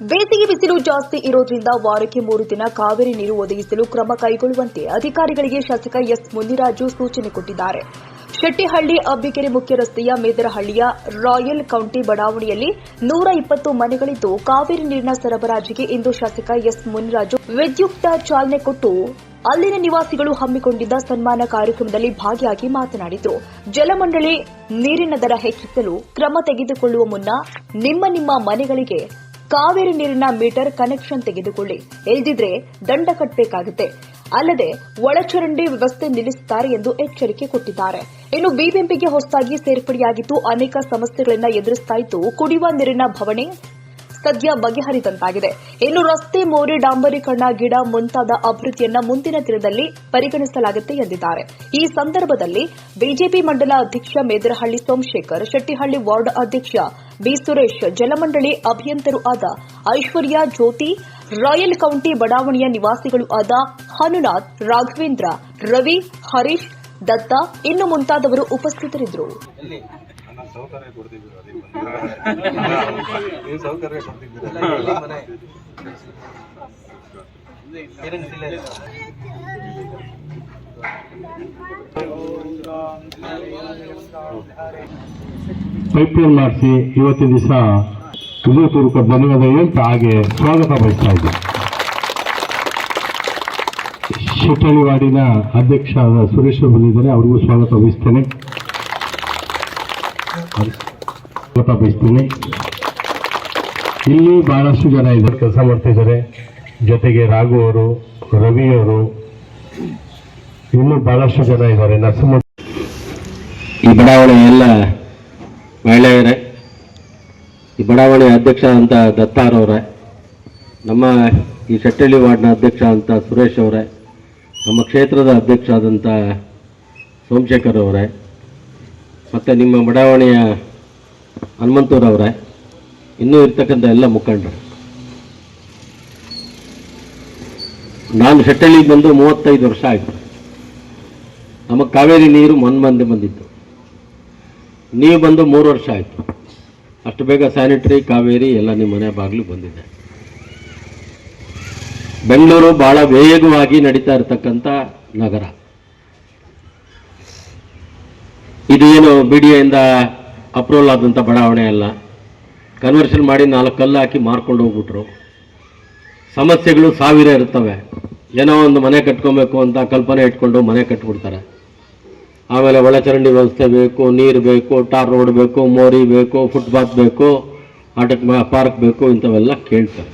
ಬೇಸಿಗೆ ಬಿಸಿಲು ಜಾಸ್ತಿ ಇರೋದ್ರಿಂದ ವಾರಕ್ಕೆ ಮೂರು ದಿನ ಕಾವೇರಿ ನೀರು ಒದಗಿಸಲು ಕ್ರಮ ಕೈಗೊಳ್ಳುವಂತೆ ಅಧಿಕಾರಿಗಳಿಗೆ ಶಾಸಕ ಎಸ್ ಮುನಿರಾಜು ಸೂಚನೆ ಕೊಟ್ಟಿದ್ದಾರೆ. ಶೆಟ್ಟಿಹಳ್ಳಿ, ಅಬ್ಬಿಕೆರೆ ಮುಖ್ಯ ರಸ್ತೆಯ ಮೇದರಹಳ್ಳಿಯ ರಾಯಲ್ ಕೌಂಟಿ ಬಡಾವಣೆಯಲ್ಲಿ ನೂರ ಇಪ್ಪತ್ತು ಮನೆಗಳಿದ್ದು ಕಾವೇರಿ ನೀರಿನ ಸರಬರಾಜಿಗೆ ಇಂದು ಶಾಸಕ ಎಸ್ ಮುನಿರಾಜು ವಿದ್ಯುಕ್ತ ಚಾಲನೆ ಕೊಟ್ಟು ಅಲ್ಲಿನ ನಿವಾಸಿಗಳು ಹಮ್ಮಿಕೊಂಡಿದ್ದ ಸನ್ಮಾನ ಕಾರ್ಯಕ್ರಮದಲ್ಲಿ ಭಾಗಿಯಾಗಿ ಮಾತನಾಡಿದರು. ಜಲಮಂಡಳಿ ನೀರಿನ ದರ ಹೆಚ್ಚಿಸಲು ಕ್ರಮ ತೆಗೆದುಕೊಳ್ಳುವ ಮುನ್ನ ನಿಮ್ಮ ನಿಮ್ಮ ಮನೆಗಳಿಗೆ ಕಾವೇರಿ ನೀರಿನ ಮೀಟರ್ ಕನೆಕ್ಷನ್ ತೆಗೆದುಕೊಳ್ಳಿ. ಇಲ್ದಿದ್ರೆ ದಂಡ ಕಟ್ಟಬೇಕಾಗುತ್ತೆ ಅಲ್ಲದೆ ಒಳಚರಂಡಿ ವ್ಯವಸ್ಥೆ ನಿಲ್ಲಿಸುತ್ತಾರೆ ಎಂದು ಎಚ್ಚರಿಕೆ ಕೊಟ್ಟಿದ್ದಾರೆ. ಇನ್ನು ಬಿಬಿಎಂಪಿಗೆ ಹೊಸದಾಗಿ ಸೇರ್ಪಡೆಯಾಗಿದ್ದು ಅನೇಕ ಸಮಸ್ಯೆಗಳನ್ನು ಎದುರಿಸ್ತಾ ಇದ್ದು ಕುಡಿಯುವ ನೀರಿನ ಭವಣೆ ಸದ್ಯ ಬಗೆಹರಿದಂತಾಗಿದೆ. ಇನ್ನು ರಸ್ತೆ, ಮೋರಿ ಡಾಂಬರೀಕರಣ ಗಿಡ ಮುಂತಾದ ಅಭಿವೃದ್ಧಿಯನ್ನ ಮುಂದಿನ ದಿನದಲ್ಲಿ ಪರಿಗಣಿಸಲಾಗುತ್ತೆ ಎಂದಿದ್ದಾರೆ. ಈ ಸಂದರ್ಭದಲ್ಲಿ ಬಿಜೆಪಿ ಮಂಡಲ ಅಧ್ಯಕ್ಷ ಮೇದರಹಳ್ಳಿ ಸೋಮಶೇಖರ್, ಶೆಟ್ಟಿಹಳ್ಳಿ ವಾರ್ಡ್ ಅಧ್ಯಕ್ಷ ಬಿ ಸುರೇಶ್, ಜಲಮಂಡಳಿ ಅಭಿಯಂತರು ಆದ ಐಶ್ವರ್ಯ ಜ್ಯೋತಿ, ರಾಯಲ್ ಕೌಂಟಿ ಬಡಾವಣೆಯ ನಿವಾಸಿಗಳು ಆದ ಹನುನಾಥ್, ರಾಘವೇಂದ್ರ, ರವಿ, ಹರೀಶ್, ದತ್ತ ಇನ್ನು ಮುಂತಾದವರು ಉಪಸ್ಥಿತರಿದ್ದರು. ಸೌಕರ್ಯ ಕೊಡ್ತಿದ್ದೀರ? ಅದಕ್ಕೆ ಬಂದಿರ ನೀವು ಸೌಕರ್ಯ ಕೊಡ್ತಿದ್ದೀರ? ಮನೆ ಪೈಪ್ಲೈನ್ ಮಾಡಿಸಿ ಇವತ್ತಿನ ದಿವಸ ವಿಜಯಪುರಕ್ಕೆ ಧನ್ಯವಾದ ಹೇಳ್ತಾ ಹಾಗೆ ಸ್ವಾಗತ ಬಯಸ್ತಾ ಇದ್ದೆ. ಅಧ್ಯಕ್ಷರಾದ ವಾರ್ಡಿನ ಅಧ್ಯಕ್ಷ ಸುರೇಶ್ ಅವರು ಬಂದಿದ್ದಾರೆ ಅವ್ರಿಗೂ ಸ್ವಾಗತ ಬಯಸ್ತೇನೆ. ಸ್ವಾಗತ ಬಯಸ್ತೇನೆ ಇಲ್ಲಿ ಬಹಳಷ್ಟು ಜನ ಇದ್ದಾರೆ, ಕೆಲಸ ಮಾಡ್ತಿದ್ದಾರೆ ಜೊತೆಗೆ ರಾಘು ಅವರು, ರವಿ ಅವರು, ಇನ್ನೂ ಬಹಳಷ್ಟು ಜನ ಇದ್ದಾರೆ. ನರಸಿಂಹ ಈ ಬಡಾವಣೆ ಎಲ್ಲ ಮಹಿಳೆಯರೇ, ಈ ಬಡಾವಣೆ ಅಧ್ಯಕ್ಷ ಅಂತ ದತ್ತಾರವರೇ ನಮ್ಮ ಈ ಶೆಟ್ಟಳ್ಳಿ ವಾರ್ಡ್ನ ಅಧ್ಯಕ್ಷ ಅಂತ ಸುರೇಶ್ ಅವರೇ, ನಮ್ಮ ಕ್ಷೇತ್ರದ ಅಧ್ಯಕ್ಷ ಆದಂಥ ಸೋಮಶೇಖರ್ ಅವರೇ ಮತ್ತು ನಿಮ್ಮ ಬಡಾವಣೆಯ ಹನುಮಂತೂರವರೇ, ಇನ್ನೂ ಇರ್ತಕ್ಕಂಥ ಎಲ್ಲ ಮುಖಂಡರು. ನಾನು ಶೆಟ್ಟಳ್ಳಿಗೆ ಬಂದು ಮೂವತ್ತೈದು ವರ್ಷ ಆಯಿತು. ನಮಗೆ ಕಾವೇರಿ ನೀರು ಮೊನ್ನೆ ಬಂದಿತ್ತು. ನೀವು ಬಂದು ಮೂರು ವರ್ಷ ಆಯಿತು. ಅಷ್ಟು ಬೇಗ ಸ್ಯಾನಿಟರಿ, ಕಾವೇರಿ ಎಲ್ಲ ನಿಮ್ಮ ಮನೆ ಬಾಗಿಲು ಬಂದಿದೆ. ಬೆಂಗಳೂರು ಭಾಳ ವೇಗವಾಗಿ ನಡೀತಾ ಇರತಕ್ಕಂಥ ನಗರ. ಇದು ಏನು ಬಿ ಡಿ ಅಪ್ರೂವಲ್ ಆದಂಥ ಬಡಾವಣೆ ಅಲ್ಲ. ಕನ್ವರ್ಷನ್ ಮಾಡಿ ನಾಲ್ಕು ಕಲ್ಲು ಹಾಕಿ ಮಾರ್ಕೊಂಡು ಹೋಗ್ಬಿಟ್ರು. ಸಮಸ್ಯೆಗಳು ಸಾವಿರ ಇರ್ತವೆ. ಏನೋ ಒಂದು ಮನೆ ಕಟ್ಕೊಬೇಕು ಅಂತ ಕಲ್ಪನೆ ಇಟ್ಕೊಂಡು ಮನೆ ಕಟ್ಬಿಡ್ತಾರೆ. ಆಮೇಲೆ ಒಳಚರಂಡಿ ವ್ಯವಸ್ಥೆ ಬೇಕು, ನೀರು ಬೇಕು, ಟಾರ್ ರೋಡ್ ಬೇಕು, ಮೋರಿ ಬೇಕು ಫುಟ್ಪಾತ್ ಬೇಕು ಆಟಕ್ಕೆ ಪಾರ್ಕ್ ಬೇಕು ಇಂಥವೆಲ್ಲ ಕೇಳ್ತಾರೆ.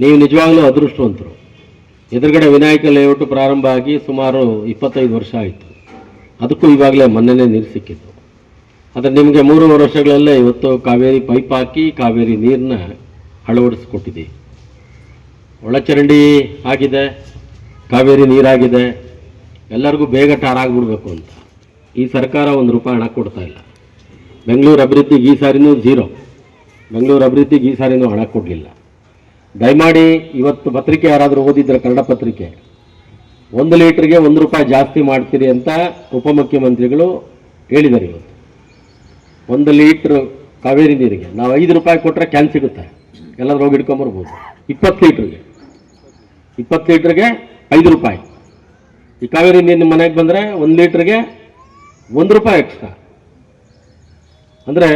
ನೀವು ನಿಜವಾಗ್ಲೂ ಅದೃಷ್ಟವಂತರು. ಎದುರುಗಡೆ ವಿನಾಯಕ ಲೇಔಟ್ ಪ್ರಾರಂಭ ಆಗಿ ಸುಮಾರು ಇಪ್ಪತ್ತೈದು ವರ್ಷ ಆಯಿತು. ಅದಕ್ಕೂ ಈವಾಗಲೇ ಮೊನ್ನೆನೇ ನೀರು ಸಿಕ್ಕಿತ್ತು. ಆದರೆ ನಿಮಗೆ ಮೂರುವರೆ ವರ್ಷಗಳಲ್ಲೇ ಇವತ್ತು ಕಾವೇರಿ ಪೈಪ್ ಹಾಕಿ ಕಾವೇರಿ ನೀರನ್ನ ಅಳವಡಿಸ್ಕೊಟ್ಟಿದ್ದೀವಿ. ಒಳಚರಂಡಿ ಆಗಿದೆ, ಕಾವೇರಿ ನೀರಾಗಿದೆ, ಎಲ್ಲರಿಗೂ ಬೇಗ ಟಾರಾಗ್ಬಿಡ್ಬೇಕು ಅಂತ. ಈ ಸರ್ಕಾರ ಒಂದು ರೂಪಾಯಿ ಹಣ ಕೊಡ್ತಾ ಇಲ್ಲ. ಬೆಂಗಳೂರು ಅಭಿವೃದ್ಧಿಗೆ ಈ ಸಾರಿನೂ ಝೀರೋ. ಬೆಂಗಳೂರು ಅಭಿವೃದ್ಧಿಗೆ ಈ ಸಾರಿನೂ ಹಣ ಕೊಡಲಿಲ್ಲ. ದಯಮಾಡಿ ಇವತ್ತು ಪತ್ರಿಕೆ ಯಾರಾದರೂ ಓದಿದ್ರೆ ಕನ್ನಡ ಪತ್ರಿಕೆ. ಒಂದು ಲೀಟ್ರಿಗೆ ಒಂದು ರೂಪಾಯಿ ಜಾಸ್ತಿ ಮಾಡ್ತೀರಿ ಅಂತ ಉಪಮುಖ್ಯಮಂತ್ರಿಗಳು ಹೇಳಿದ್ದಾರೆ ಇವತ್ತು. ಒಂದು ಲೀಟ್ರ್ ಕಾವೇರಿ ನೀರಿಗೆ ನಾವು ಐದು ರೂಪಾಯಿ ಕೊಟ್ಟರೆ ಕ್ಯಾನ್ ಸಿಗುತ್ತೆ. ಎಲ್ಲಾದರೂ ಹೋಗಿ ಇಟ್ಕೊಂಬರ್ಬೋದು ಇಪ್ಪತ್ತು ಲೀಟ್ರಿಗೆ. ಇಪ್ಪತ್ತು ಲೀಟ್ರಿಗೆ ಐದು ರೂಪಾಯಿ. ಈ ಕಾವೇರಿ ನೀರು ನಿಮ್ಮ ಮನೆಗೆ ಬಂದರೆ ಒಂದು ಲೀಟ್ರಿಗೆ ಒಂದು ರೂಪಾಯಿ ಎಕ್ಸ್ಟ್ರಾ ಅಂದರೆ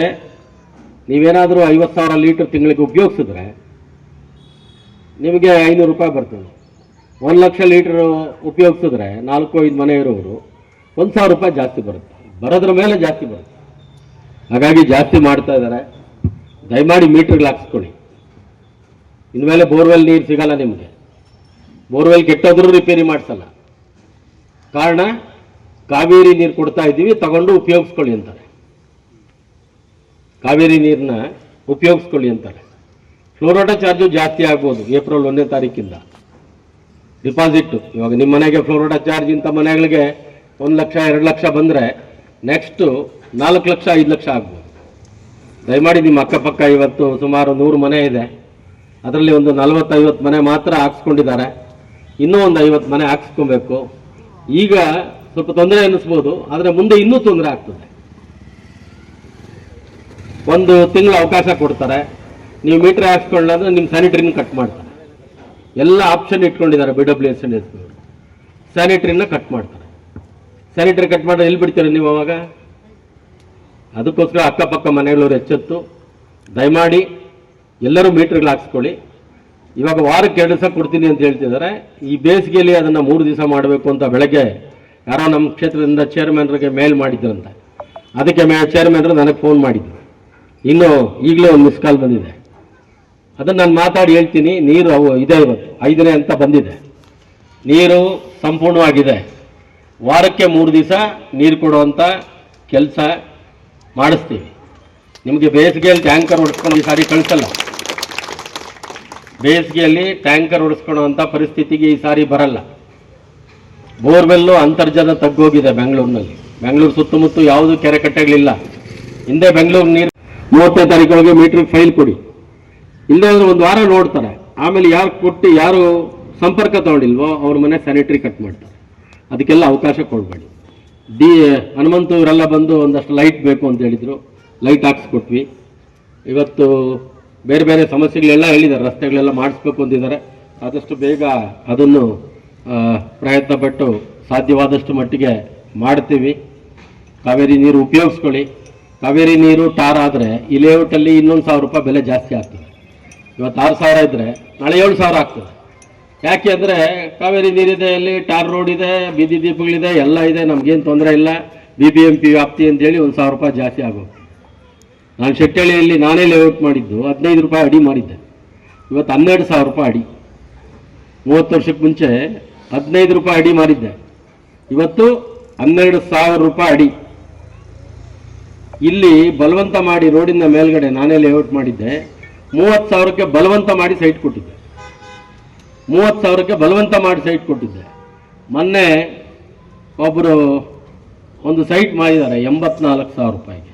ನೀವೇನಾದರೂ ಐವತ್ತು ಸಾವಿರ ಲೀಟ್ರ್ ತಿಂಗಳಿಗೆ ಉಪಯೋಗಿಸಿದ್ರೆ ನಿಮಗೆ ಐನೂರು ರೂಪಾಯಿ ಬರ್ತದೆ. ಒಂದು ಲಕ್ಷ ಲೀಟ್ರ್ ಉಪಯೋಗಿಸಿದ್ರೆ ನಾಲ್ಕು ಐದು ಮನೆ ಇರೋರು ಒಂದು ಸಾವಿರ ರೂಪಾಯಿ ಜಾಸ್ತಿ ಬರುತ್ತೆ. ಬರೋದ್ರ ಮೇಲೆ ಜಾಸ್ತಿ ಬರುತ್ತೆ. ಹಾಗಾಗಿ ಜಾಸ್ತಿ ಮಾಡ್ತಾ ಇದ್ದಾರೆ. ದಯಮಾಡಿ ಮೀಟ್ರ್ಗಳು ಹಾಕ್ಸ್ಕೊಳ್ಳಿ ಇನ್ಮೇಲೆ ಬೋರ್ವೆಲ್ ನೀರು ಸಿಗಲ್ಲ ನಿಮಗೆ. ಬೋರ್ವೆಲ್ ಕೆಟ್ಟೋದ್ರೂ ರಿಪೇರಿ ಮಾಡಿಸಲ್ಲ. ಕಾರಣ, ಕಾವೇರಿ ನೀರು ಕೊಡ್ತಾ ಇದ್ದೀವಿ, ತಗೊಂಡು ಉಪಯೋಗಿಸ್ಕೊಳ್ಳಿ ಅಂತಾರೆ. ಕಾವೇರಿ ನೀರನ್ನ ಉಪಯೋಗಿಸ್ಕೊಳ್ಳಿ ಅಂತಾರೆ. ಫ್ಲೋರೋಟಾ ಚಾರ್ಜು ಜಾಸ್ತಿ ಆಗ್ಬೋದು ಏಪ್ರಿಲ್ ಒಂದನೇ ತಾರೀಕಿಂದ. ಡಿಪಾಸಿಟ್. ಇವಾಗ ನಿಮ್ಮ ಮನೆಗೆ ಫ್ಲೋರೋಡಾ ಚಾರ್ಜ್ ಇಂಥ ಮನೆಗಳಿಗೆ ಒಂದು ಲಕ್ಷ, ಎರಡು ಲಕ್ಷ ಬಂದರೆ ನೆಕ್ಸ್ಟು ನಾಲ್ಕು ಲಕ್ಷ, ಐದು ಲಕ್ಷ ಆಗ್ಬೋದು. ದಯಮಾಡಿ ನಿಮ್ಮ ಅಕ್ಕಪಕ್ಕ ಇವತ್ತು ಸುಮಾರು ನೂರು ಮನೆ ಇದೆ. ಅದರಲ್ಲಿ ಒಂದು ನಲವತ್ತೈವತ್ತು ಮನೆ ಮಾತ್ರ ಹಾಕ್ಸ್ಕೊಂಡಿದ್ದಾರೆ. ಇನ್ನೂ ಒಂದು ಐವತ್ತು ಮನೆ ಹಾಕ್ಸ್ಕೊಬೇಕು. ಈಗ ಸ್ವಲ್ಪ ತೊಂದರೆ ಅನ್ನಿಸ್ಬೋದು ಆದರೆ ಮುಂದೆ ಇನ್ನೂ ತೊಂದರೆ ಆಗ್ತದೆ. ಒಂದು ತಿಂಗಳು ಅವಕಾಶ ಕೊಡ್ತಾರೆ. ನೀವು ಮೀಟ್ರ್ ಹಾಕ್ಸ್ಕೊಳ್ಳ ನಿಮ್ಮ ಸ್ಯಾನಿಟ್ರಿನ ಕಟ್ ಮಾಡ್ತಾರೆ. ಎಲ್ಲ ಆಪ್ಷನ್ ಇಟ್ಕೊಂಡಿದ್ದಾರೆ B W S N S ಸ್ಯಾನಿಟ್ರಿನ cut ಮಾಡ್ತಾರೆ. ಸ್ಯಾನಿಟರಿ ಕಟ್ ಮಾಡಿದ್ರೆ ಎಲ್ಲಿ ಬಿಡ್ತೀರ ನೀವು ಅವಾಗ? ಅದಕ್ಕೋಸ್ಕರ ಅಕ್ಕಪಕ್ಕ ಮನೆಗಳವ್ರು ಎಚ್ಚೆತ್ತು. ದಯಮಾಡಿ ಎಲ್ಲರೂ ಮೀಟ್ರ್ಗಳು ಹಾಕ್ಸ್ಕೊಳ್ಳಿ. ಇವಾಗ ವಾರಕ್ಕೆ ಎರಡು ದಿವಸ ಕೊಡ್ತೀನಿ ಅಂತ ಹೇಳ್ತಿದ್ದಾರೆ. ಈ ಬೇಸಿಗೆಯಲ್ಲಿ ಅದನ್ನು ಮೂರು ದಿವಸ ಮಾಡಬೇಕು ಅಂತ ಬೆಳಗ್ಗೆ ಯಾರೋ ನಮ್ಮ ಕ್ಷೇತ್ರದಿಂದ ಚೇರ್ಮನ್ರಿಗೆ ಮೇಲ್ ಮಾಡಿದ್ರಂತೆ ಅದಕ್ಕೆ ಮೇ ಚೇರ್ಮನ್ರು ನನಗೆ ಫೋನ್ ಮಾಡಿದ್ರು. ಇನ್ನು ಈಗಲೇ ಒಂದು ಮಿಸ್ ಕಾಲ್ ಬಂದಿದೆ. ಅದನ್ನು ನಾನು ಮಾತಾಡಿ ಹೇಳ್ತೀನಿ, ನೀರು ಅವು ಇದೆ ಇವತ್ತು ಐದನೇ ಅಂತ ಬಂದಿದೆ. ನೀರು ಸಂಪೂರ್ಣವಾಗಿದೆ. ವಾರಕ್ಕೆ ಮೂರು ದಿವಸ ನೀರು ಕೊಡುವಂಥ ಕೆಲಸ ಮಾಡಿಸ್ತೀವಿ. ನಿಮಗೆ ಬೇಸಿಗೆಯಲ್ಲಿ ಟ್ಯಾಂಕರ್ ಹೊಡೆಸ್ಕೊಂಡು ಈ ಸಾರಿ ಕಳಿಸಲ್ಲ. ಬೇಸಿಗೆಯಲ್ಲಿ ಟ್ಯಾಂಕರ್ ಹೊಡಿಸ್ಕೊಳ್ಳುವಂಥ ಪರಿಸ್ಥಿತಿಗೆ ಈ ಸಾರಿ ಬರಲ್ಲ. ಬೋರ್ವೆಲ್ಲು ಅಂತರ್ಜಲ ತಗ್ಗೋಗಿದೆ ಬೆಂಗಳೂರಿನಲ್ಲಿ. ಬೆಂಗಳೂರು ಸುತ್ತಮುತ್ತ ಯಾವುದು ಕೆರೆ ಕಟ್ಟೆಗಳಿಲ್ಲ. ಹಿಂದೆ ಬೆಂಗಳೂರು ನೀರು ಮೂವತ್ತನೇ ತಾರೀಕೊಳಗೆ ಮೀಟ್ರಿಗೆ ಫೈಲ್ ಕೊಡಿ. ಇಲ್ಲದೆ ಅಂದ್ರೆ ಒಂದು ವಾರ ನೋಡ್ತಾರೆ. ಆಮೇಲೆ ಯಾರು ಕೊಟ್ಟು ಯಾರು ಸಂಪರ್ಕ ತಗೊಂಡಿಲ್ವೋ ಅವ್ರ ಮನೆ ಸ್ಯಾನಿಟರಿ ಕಟ್ ಮಾಡ್ತಾರೆ. ಅದಕ್ಕೆಲ್ಲ ಅವಕಾಶ ಕೊಡಬೇಡಿ. ಡಿ, ಹನುಮಂತ ಇವರೆಲ್ಲ ಬಂದು ಒಂದಷ್ಟು ಲೈಟ್ ಬೇಕು ಅಂತ ಹೇಳಿದರು. ಲೈಟ್ ಹಾಕ್ಸ್ಕೊಟ್ವಿ. ಇವತ್ತು ಬೇರೆ ಬೇರೆ ಸಮಸ್ಯೆಗಳೆಲ್ಲ ಹೇಳಿದ್ದಾರೆ. ರಸ್ತೆಗಳೆಲ್ಲ ಮಾಡಿಸ್ಬೇಕು ಅಂತಿದ್ದಾರೆ ಆದಷ್ಟು ಬೇಗ ಅದನ್ನು ಪ್ರಯತ್ನ ಪಟ್ಟು ಸಾಧ್ಯವಾದಷ್ಟು ಮಟ್ಟಿಗೆ ಮಾಡ್ತೀವಿ. ಕಾವೇರಿ ನೀರು ಉಪಯೋಗಿಸ್ಕೊಳ್ಳಿ. ಕಾವೇರಿ ನೀರು ಟಾರ್ ಆದರೆ ಈ ಲೇಔಟಲ್ಲಿ ಇನ್ನೊಂದು ಸಾವಿರ ರೂಪಾಯಿ ಬೆಲೆ ಜಾಸ್ತಿ ಆಗ್ತದೆ. ಇವತ್ತು ಆರು ಸಾವಿರ ಇದ್ದರೆ ನಾಳೆ ಏಳು ಸಾವಿರ ಆಗ್ತದೆ. ಯಾಕೆ ಅಂದರೆ ಕಾವೇರಿ ನೀರಿದೆ ಇಲ್ಲಿ ಟಾರ್ ರೋಡ್ ಇದೆ, ಬೀದಿ ದೀಪಗಳಿದೆ, ಎಲ್ಲ ಇದೆ, ನಮಗೇನು ತೊಂದರೆ ಇಲ್ಲ. ಬಿ ಬಿ ಎಂ ಪಿ ವ್ಯಾಪ್ತಿ ಅಂತೇಳಿ ಒಂದು ಸಾವಿರ ರೂಪಾಯಿ ಜಾಸ್ತಿ ಆಗೋದು. ನಾನು ಶೆಟ್ಟಳ್ಳಿಯಲ್ಲಿ ನಾನೇ ಲೇಔಟ್ ಮಾಡಿದ್ದು, ಹದಿನೈದು ರೂಪಾಯಿ ಅಡಿ ಮಾಡಿದ್ದೆ. ಇವತ್ತು ಹನ್ನೆರಡು ಸಾವಿರ ರೂಪಾಯಿ ಅಡಿ. ಮೂವತ್ತು ವರ್ಷಕ್ಕೆ ಮುಂಚೆ ಹದಿನೈದು ರೂಪಾಯಿ ಅಡಿ ಮಾಡಿದ್ದೆ. ಇವತ್ತು ಹನ್ನೆರಡು ಸಾವಿರ ರೂಪಾಯಿ ಅಡಿ. ಇಲ್ಲಿ ಬಲವಂತ ಮಾಡಿ ರೋಡಿನ ಮೇಲ್ಗಡೆ ನಾನೇ ಲೇಔಟ್ ಮಾಡಿದ್ದೆ. ಮೂವತ್ತು ಸಾವಿರಕ್ಕೆ ಬಲವಂತ ಮಾಡಿ ಸೈಟ್ ಕೊಟ್ಟಿದ್ದೆ. ಮೂವತ್ತು ಸಾವಿರಕ್ಕೆ ಬಲವಂತ ಮಾಡಿ ಸೈಟ್ ಕೊಟ್ಟಿದ್ದೆ. ಮೊನ್ನೆ ಒಬ್ಬರು ಒಂದು ಸೈಟ್ ಮಾಡಿದ್ದಾರೆ, ಎಂಬತ್ನಾಲ್ಕು ಸಾವಿರ ರೂಪಾಯಿಗೆ.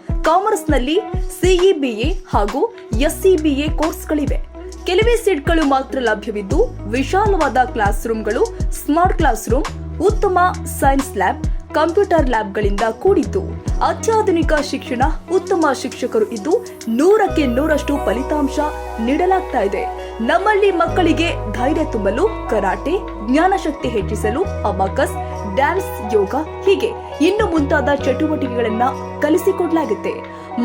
ಕಾಮರ್ಸ್ನಲ್ಲಿ ಸಿಇಬಿಎ ಹಾಗೂ ಎಸ್ಸಿಬಿಎ ಕೋರ್ಸ್ಗಳಿವೆ. ಕೆಲವೇ ಸೀಟ್ಗಳು ಮಾತ್ರ ಲಭ್ಯವಿದ್ದು, ವಿಶಾಲವಾದ ಕ್ಲಾಸ್ ರೂಮ್ಗಳು ಸ್ಮಾರ್ಟ್ ಕ್ಲಾಸ್ ರೂಮ್ ಉತ್ತಮ ಸೈನ್ಸ್ ಲ್ಯಾಬ್, ಕಂಪ್ಯೂಟರ್ ಲ್ಯಾಬ್ಗಳಿಂದ ಕೂಡಿದ್ದು. ಅತ್ಯಾಧುನಿಕ ಶಿಕ್ಷಣ ಉತ್ತಮ ಶಿಕ್ಷಕರು ಇದ್ದು, ನೂರಕ್ಕೆ ನೂರಷ್ಟು ಫಲಿತಾಂಶ ನೀಡಲಾಗ್ತಾ ಇದೆ. ನಮ್ಮಲ್ಲಿ ಮಕ್ಕಳಿಗೆ ಧೈರ್ಯ ತುಂಬಲು, ಕರಾಟೆ, ಜ್ಞಾನಶಕ್ತಿ ಹೆಚ್ಚಿಸಲು, ಅಬಾಕಸ್, ಡ್ಯಾನ್ಸ್, ಯೋಗ ಹೀಗೆ ಇನ್ನು ಮುಂತಾದ ಚಟುವಟಿಕೆಗಳನ್ನ ಕಲಿಸಿಕೊಡಲಾಗುತ್ತೆ.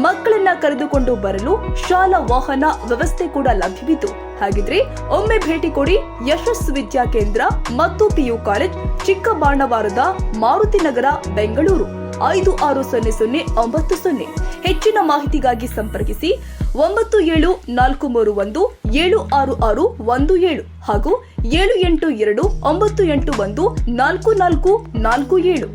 ಮಕ್ಕಳನ್ನ ಕರೆದುಕೊಂಡು ಬರಲು ಶಾಲಾ ವಾಹನ ವ್ಯವಸ್ಥೆ ಕೂಡ ಲಭ್ಯವಿದ್ದು ಹಾಗಿದ್ರೆ ಒಮ್ಮೆ ಭೇಟಿ ಕೊಡಿ ಯಶಸ್ ವಿದ್ಯಾ ಕೇಂದ್ರ ಮತ್ತು ಪಿಯು ಕಾಲೇಜ್, ಚಿಕ್ಕಬಾಣವಾರದ ಮಾರುತಿ ನಗರ, ಬೆಂಗಳೂರು. ಐದು ಆರು ಸೊನ್ನೆ ಸೊನ್ನೆ ಒಂಬತ್ತು ಸೊನ್ನೆ. ಹೆಚ್ಚಿನ ಮಾಹಿತಿಗಾಗಿ ಸಂಪರ್ಕಿಸಿ ಒಂಬತ್ತು ಏಳು ನಾಲ್ಕು ಮೂರು ಒಂದು ಏಳು ಆರು ಆರು ಒಂದು ಏಳು ಹಾಗೂ ಏಳು ಎಂಟು ಎರಡು ಒಂಬತ್ತು ಎಂಟು ಒಂದು ನಾಲ್ಕು ನಾಲ್ಕು ನಾಲ್ಕು ಏಳು.